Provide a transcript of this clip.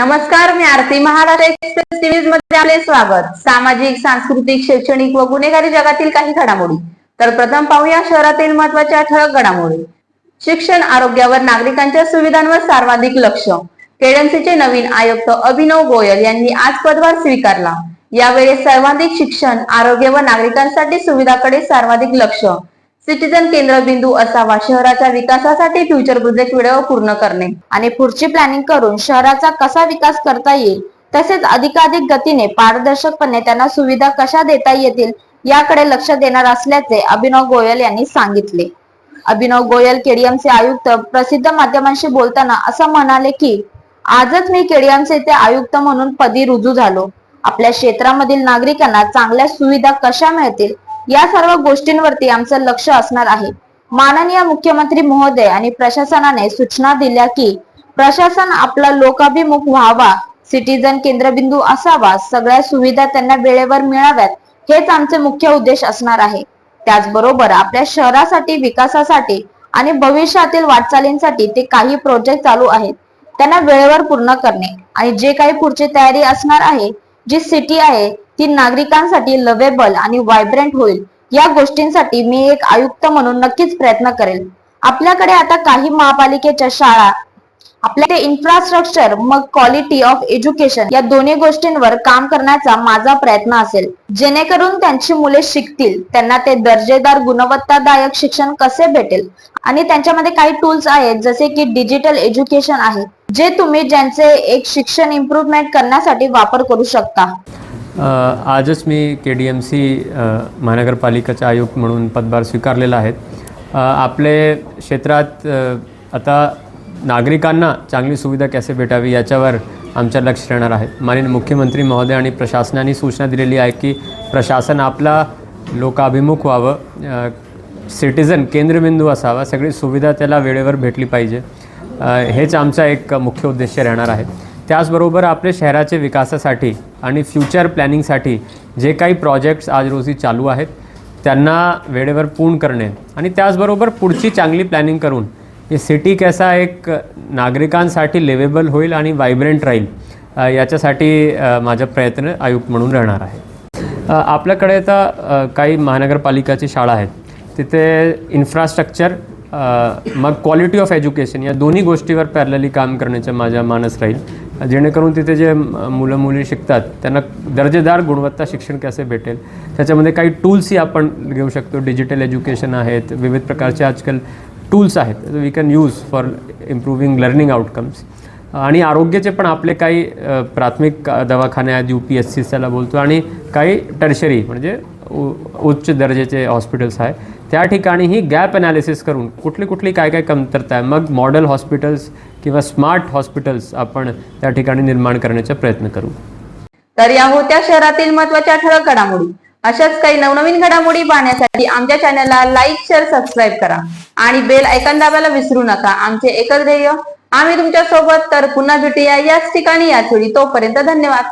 नमस्कार मी Aarti Maharashtra Express TV मध्ये आपले स्वागत. सामाजिक सांस्कृतिक शैक्षणिक व गुन्हेगारी जगातील काही घडामोडी. तर प्रथम पाहूया शहरातील महत्त्वाच्या ठळक घडामोडी. शिक्षण आरोग्यावर नागरिकांच्या सुविधांवर सर्वाधिक लक्ष. केडन्सीचे नवीन आयुक्त अभिनव गोयल यांनी आज पदभार स्वीकारला. यावेळी सर्वाधिक शिक्षण आरोग्य व नागरिकांसाठी सुविधाकडे सर्वाधिक लक्ष. सिटीजन केंद्रबिंदू असावा शहराच्या विकासासाठी फ्युचर प्रोजेक्ट वेळेवर पूर्ण करणे. आणि पुढची प्लॅनिंग करून शहराचा कसा विकास करता येईल तसेच अधिकाधिक गतीने पारदर्शकपणे त्यांना सुविधा कशा देता येतील याकडे लक्ष देणार असल्याचे अभिनव गोयल यांनी सांगितले. अभिनव गोयल केडीएमचे आयुक्त प्रसिद्ध माध्यमांशी बोलताना असं म्हणाले की आजच मी केडीएमचे ते आयुक्त म्हणून पदी रुजू झालो. आपल्या क्षेत्रामधील नागरिकांना चांगल्या सुविधा कशा मिळतील या सर्व गोष्टींवरती आमचं लक्ष असणार आहे. माननीय मुख्यमंत्री महोदय आणि प्रशासनाने सूचना दिल्या की प्रशासन आपला लोकाभिमुख व्हावा सिटीजन केंद्रबिंदू असावा सगळ्या सुविधा त्यांना वेळेवर मिळाव्यात हेच आमचे मुख्य उद्देश असणार आहे. त्याचबरोबर आपल्या शहरासाठी विकासासाठी आणि भविष्यातील वाटचालींसाठी ते काही प्रोजेक्ट चालू आहेत. त्यांना वेळेवर पूर्ण करणे आणि जे काही पुढची तयारी असणार आहे जी सिटी आहे ती नागरिकांसाठी लवेबल आणि व्हायब्रंट होईल. या गोष्टींसाठी मी एक आयुक्त म्हणून नक्कीच प्रयत्न करेल. आपल्याकडे आता काही महापालिकेच्या शाळा आपल्या ते इन्फ्रास्ट्रक्चर मग क्वालिटी ऑफ एज्युकेशन या दोन्ही गोष्टींवर काम करण्याचा माझा प्रयत्न असेल. जेणेकरून त्यांची मुले शिकतील त्यांना ते दर्जेदार गुणवत्तादायक शिक्षण कसे भेटेल? आणि त्यांच्यामध्ये काही टूल्स आहेत जसे की डिजिटल एज्युकेशन आहे जे तुम्ही ज्यांचे एक शिक्षण इम्प्रूव्हमेंट करण्यासाठी वापर करू शकता. आजच मी के डी एम सी महानगरपालिकेचा आयुक्त म्हणून पदभार स्वीकारलेला आहे. आपले क्षेत्रात आता नागरिकांना चांगली सुविधा कसे भेटावी याच्यावर आमचं लक्ष राहणार आहे. माननीय मुख्यमंत्री महोदय आणि प्रशासनाने सूचना दिलेली आहे की प्रशासन आपला लोकाभिमुख व्हावं सिटिझन केंद्रबिंदू असावा सगळी सुविधा त्याला वेळेवर भेटली पाहिजे. हेच आमचा एक मुख्य उद्देश राहणार आहे. त्याचबरोबर आपल्या शहराचे विकासासाठी आणि फ्युचर प्लॅनिंगसाठी जे काही प्रोजेक्ट्स आज रोजी चालू आहेत त्यांना वेळेवर पूर्ण करणे आणि त्याचबरोबर पुढची चांगली प्लॅनिंग करून ही सिटी कसा एक नागरिकांसाठी लिवेबल होईल आणि वायब्रंट राहील याच्यासाठी माझा प्रयत्न आयुक्त म्हणून राहणार आहे. आपल्याकडे आता काही महानगरपालिकाची शाळा आहेत. तिथे इन्फ्रास्ट्रक्चर मग क्वालिटी ऑफ एज्युकेशन या दोन्ही गोष्टीवर पॅरलली काम करण्याचं माझा मानस राहील. जेणेकरून तिथे जे मुलं मुली शिकतात त्यांना दर्जेदार गुणवत्ता शिक्षण कसे भेटेल? त्याच्यामध्ये काही टूल्सही आपण घेऊ शकतो. डिजिटल एज्युकेशन आहेत विविध प्रकारचे आजकाल टूल्स आहेत. We can use for improving learning outcomes आणि आरोग्याचे पण आपले काही प्राथमिक दवाखाने आहेत यू पी एस सी त्याला बोलतो. आणि काही टर्शरी म्हणजे उ- उच्च दर्जाचे हॉस्पिटल्स आहे. त्या ठिकाणीही गॅप ॲनालिसिस करून कुठली कुठली काय काय कमतरता आहे मग मॉडेल हॉस्पिटल्स किंवा स्मार्ट हॉस्पिटल्स आपण त्या ठिकाणी निर्माण करण्याचा प्रयत्न करू. तर या होत्या शहरातील महत्त्वाच्या ठळक घडामोडी. अशाच काही नवनवीन घडामोडी पाहण्यासाठी आमच्या चॅनलला लाईक शेअर सबस्क्राईब करा. आणि बेल ऐकन दाबायला विसरू नका. आमचे एकच ध्येय आम्ही तुमच्यासोबत तर पुन्हा भेटूया याच ठिकाणी याच वेळी. तोपर्यंत धन्यवाद.